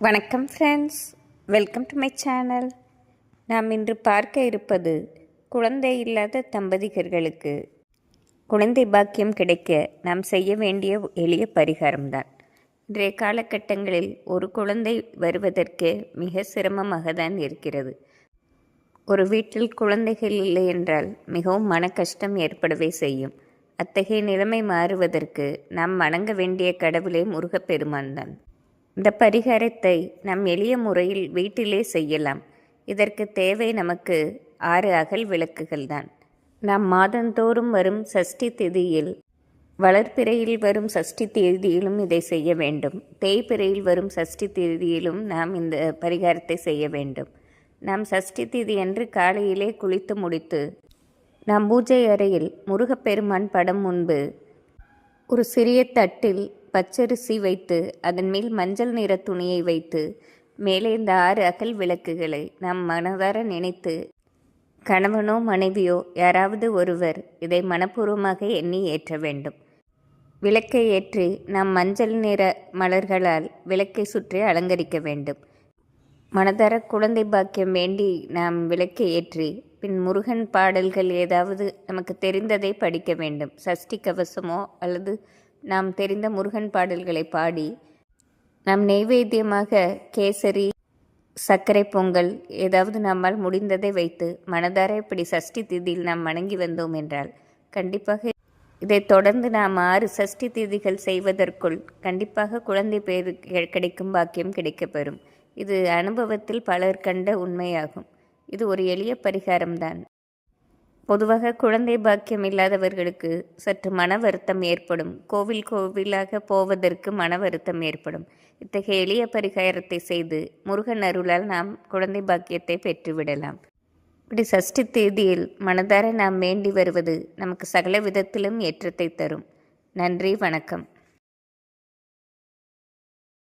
வணக்கம் friends welcome to my channel நாம் இன்று பார்க்க இருப்பது குழந்தை இல்லாத தம்பதிகர்களுக்கு. குழந்தை பாக்கியம் கிடைக்க நாம் செய்ய வேண்டிய எளிய பரிகாரம்தான். இன்றைய காலகட்டங்களில் ஒரு குழந்தை வருவதற்கே மிக சிரமமாக தான் இருக்கிறது. ஒரு வீட்டில் குழந்தைகள் இல்லை என்றால் மிகவும் மன கஷ்டம் ஏற்படவே செய்யும். அத்தகைய நிலைமை மாறுவதற்கு நாம் வணங்க வேண்டிய கடவுளே முருகப்பெருமான் தான் இந்த பரிகாரத்தை நம் எளிய முறையில் வீட்டிலே செய்யலாம். இதற்கு தேவை நமக்கு ஆறு அகல் விளக்குகள் தான். நாம் மாதந்தோறும் வரும் சஷ்டி திதியில் வளர்ப்பிறையில் வரும் சஷ்டி தேதியிலும் இதை செய்ய வேண்டும். தேய்பிறையில் வரும் சஷ்டி தேதியிலும் நாம் இந்த பரிகாரத்தை செய்ய வேண்டும். நாம் சஷ்டி திதி அன்று காலையிலே குளித்து முடித்து நாம் பூஜை அறையில் முருகப்பெருமான் படம் முன்பு ஒரு சிறிய தட்டில் பச்சரிசி வைத்து அதன் மேல் மஞ்சள் நிற துணியை வைத்து மேலே இந்த ஆறு அகல் விளக்குகளை நாம் மனதார நினைத்து கணவனோ மனைவியோ யாராவது ஒருவர் இதை மனப்பூர்வமாக எண்ணி ஏற்ற வேண்டும். விளக்கை ஏற்றி நாம் மஞ்சள் நிற மலர்களால் விளக்கை சுற்றி அலங்கரிக்க வேண்டும். மனதார குழந்தை பாக்கியம் வேண்டி நாம் விளக்கை ஏற்றி பின் முருகன் பாடல்கள் ஏதாவது நமக்கு தெரிந்ததை படிக்க வேண்டும். சஷ்டி கவசமோ அல்லது நாம் தெரிந்த முருகன் பாடல்களை பாடி நாம் நெய்வேத்தியமாக கேசரி சர்க்கரை பொங்கல் ஏதாவது நம்மால் முடிந்ததை வைத்து மனதார இப்படி சஷ்டி திதியில் நாம் வணங்கி வந்தோம் என்றால் கண்டிப்பாக இதை தொடர்ந்து நாம் ஆறு சஷ்டி திதிகள் செய்வதற்குள் கண்டிப்பாக குழந்தை பேர் கிடைக்கும் பாக்கியம் கிடைக்கப்பெறும். இது அனுபவத்தில் பலர் கண்ட உண்மையாகும். இது ஒரு எளிய பரிகாரம்தான். பொதுவாக குழந்தை பாக்கியம் இல்லாதவர்களுக்கு சற்று மன வருத்தம் ஏற்படும். கோவில் கோவிலாக போவதற்கு மன வருத்தம் ஏற்படும். இத்தகைய எளிய பரிகாரத்தை செய்து முருகன் அருளால் நாம் குழந்தை பாக்கியத்தை பெற்றுவிடலாம். இப்படி சஷ்டி தேதியில் மனதார நாம் வேண்டி வருவது நமக்கு சகல விதத்திலும் ஏற்றத்தை தரும். நன்றி வணக்கம்.